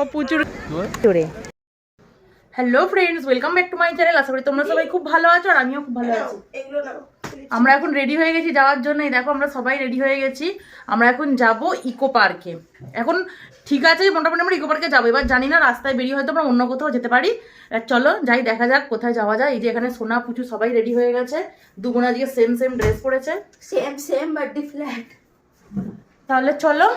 দেখো প্রচুর জোরে। Hello friends welcome back to my channel আশা করি তোমরা সবাই খুব ভালো আছো আর আমিও খুব ভালো আছি। আমরা এখন রেডি হয়ে গেছি যাওয়ার জন্য দেখো আমরা সবাই রেডি হয়ে গেছি। আমরা এখন যাব ইকো পার্কে এখন ঠিক আছে মোটামুটি আমরা ইকো পার্কে যাব। এবার জানি না রাস্তায় বেরিয়ে হয়তো আমরা অন্য কোথাও যেতে পারি। আর চলো যাই দেখা যাক কোথায় যাওয়া যায়। এই যে এখানে সোনা পুচু সবাই রেডি হয়ে গেছে। দুগুণ আজকে সেম সেম ড্রেস পরেছে। সেম সেম বাট ডিফারেন্ট তাহলে চলো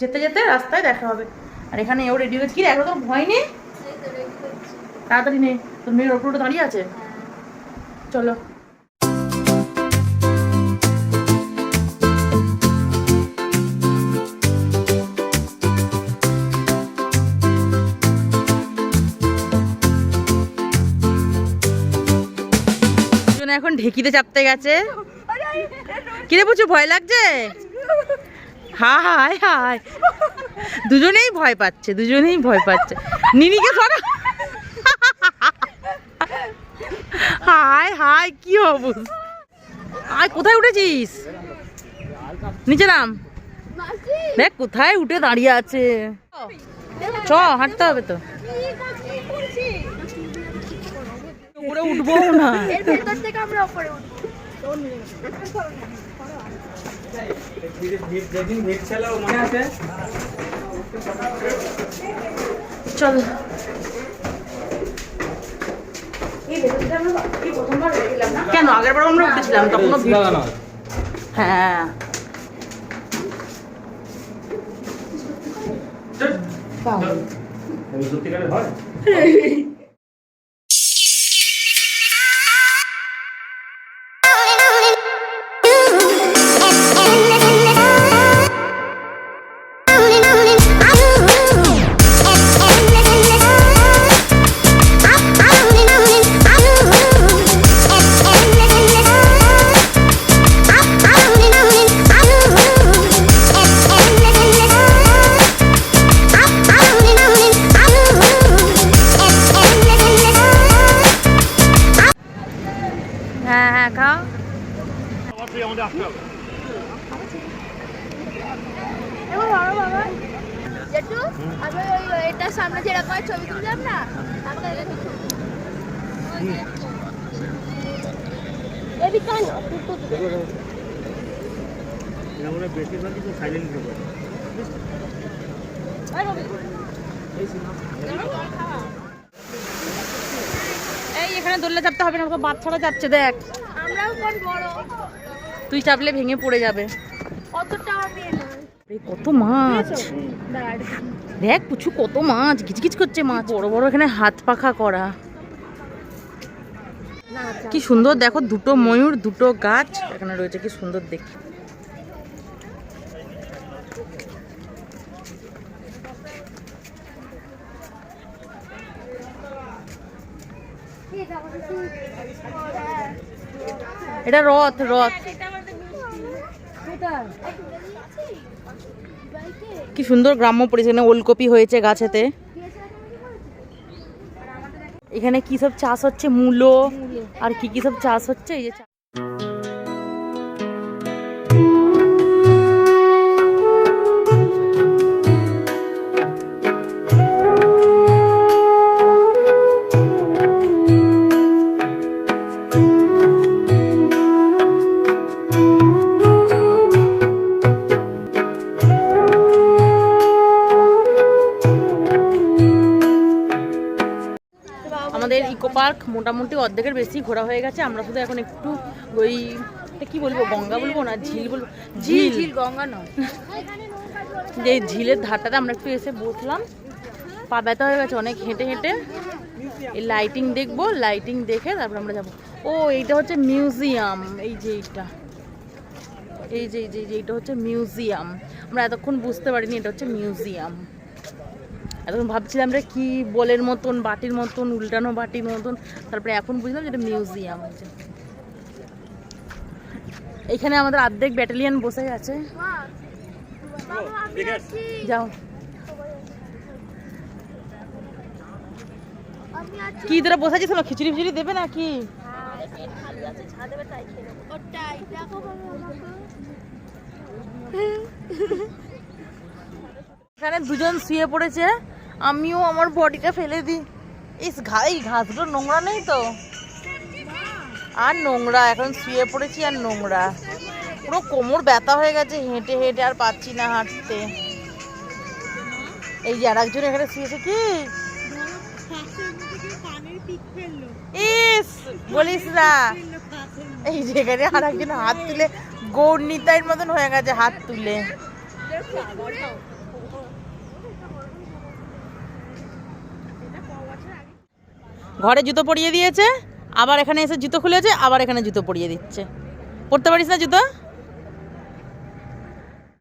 যেতে যেতে রাস্তায় দেখা হবে। আর এখানে এও রেডি হয়েছে। কি এখনও তোর ভয় নেই? তাড়াতাড়ি নে তোর মেয়ের ওপরে দাঁড়িয়ে আছে? চলো। এখন ঢেকিতে চাপতে গেছে। কিরে প্রচুর ভয় লাগছে? হাই হাই দুজনেই ভয় পাচ্ছে দুজনেই ভয় পাচ্ছে। নিনিকে সরা হায় হায় কি অবস্থা। আয় কোথায় উঠেছিস? নিচে নাম। দেখ কোথায় উঠে দাঁড়িয়ে আছে। চ হাঁটতে হবে তো। উপরে উঠবো না। এর ভেতর থেকে আমরা উপরে উঠবো। চল। কেন? আগের বার আমরা উঠেছিলাম তখনও হ্যাঁ। হয়? হ্যাঁ খাও জেঠু আমি ওই এটা সামনে যেরকম ছবি তুললাম না আমাকে এই এখানে দোললে চাপতে হবে না বাচ্চারা যাচ্ছে দেখ। তুই চাপলে ভেঙে পড়ে যাবে। কত মাছ। দেখ পুচু কত মাছ। কিচকিচ করছে মাছ। বড় বড় এখানে হাত পাখা করা। কি সুন্দর দেখো দুটো ময়ূর দুটো গাছ। এখানে রয়েছে কি সুন্দর দেখি এটা রথ রথ। কি সুন্দর গ্রাম্য পরিবেশ ওলকপি হয়েছে গাছেতে। এখানে কি সব চাষ হচ্ছে? মূলো। আর কি কি সব চাষ হচ্ছে? এই যে আমাদের ইকো পার্ক মোটামুটি অর্ধেকের বেশি ঘোরা হয়ে গেছে। আমরা শুধু এখন একটু ওই কি বলব গঙ্গা বলব না ঝিল বলব? ঝিল। ঝিল। গঙ্গা নয়। যে এই ঝিলের ধারটাতে আমরা একটু এসে বসলাম। পা ব্যথা হয়ে গেছে অনেক হেঁটে হেঁটে। এই লাইটিং দেখব লাইটিং দেখে তারপর আমরা যাব। ও এইটা হচ্ছে মিউজিয়াম এই যে এইটা। এই যে এই যে এই যে এইটা হচ্ছে মিউজিয়াম আমরা এতক্ষণ বুঝতে পারিনি এটা হচ্ছে মিউজিয়াম এতক্ষণ ভাবছিলাম রে কি বলের মতন, বাটির মতন, উল্টানো বাটির মতন। তারপরে এখন বুঝলাম যেটা মিউজিয়াম আছে। এখানে আমাদের অর্ধেক ব্যাটালিয়ান বসে আছে। যাও। কি তোরা বসে আছিস খিচুড়ি ফিচুড়ি দেবে না কি ওটাই দেখো বাবা আমাকে এখানে দুজন শুয়ে পড়েছে। আমিও আমার বডিটা ফেলে দিই। ইস, ঘা, এই ঘাসগুলো নোংরা নেই তো? আর নোংরা, এখন শুয়ে পড়েছি আর নোংরা। পুরো কোমর ব্যথা হয়ে গেছে, হেঁটে হেঁটে আর পাচ্ছি না হাঁটতে। এই যে আর একজন এখানে শুয়েছে কি? ইস, বলিস না। এই যে এখানে আর একজন হাত তুলে গৌর নিতাইয়ের মতন হয়ে গেছে হাত তুলে। ঘরে জুতো পরিয়ে দিয়েছে, আবার এখানে এসে জুতো খুলেছে, আবার এখানে জুতো পরিয়ে দিচ্ছে। পরতে পারিস না জুতো?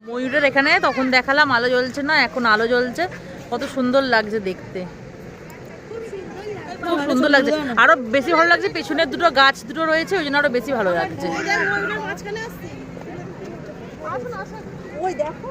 ময়ূরের এখানে তখন দেখালাম আলো জ্বলছে না, এখন আলো জ্বলছে। কত সুন্দর লাগছে দেখতে। খুব সুন্দর লাগছে। আরও বেশি ভালো লাগছে, পেছনের দুটো গাছ দুটো রয়েছে, ওই জন্য আরও বেশি ভালো লাগছে। ওই দেখো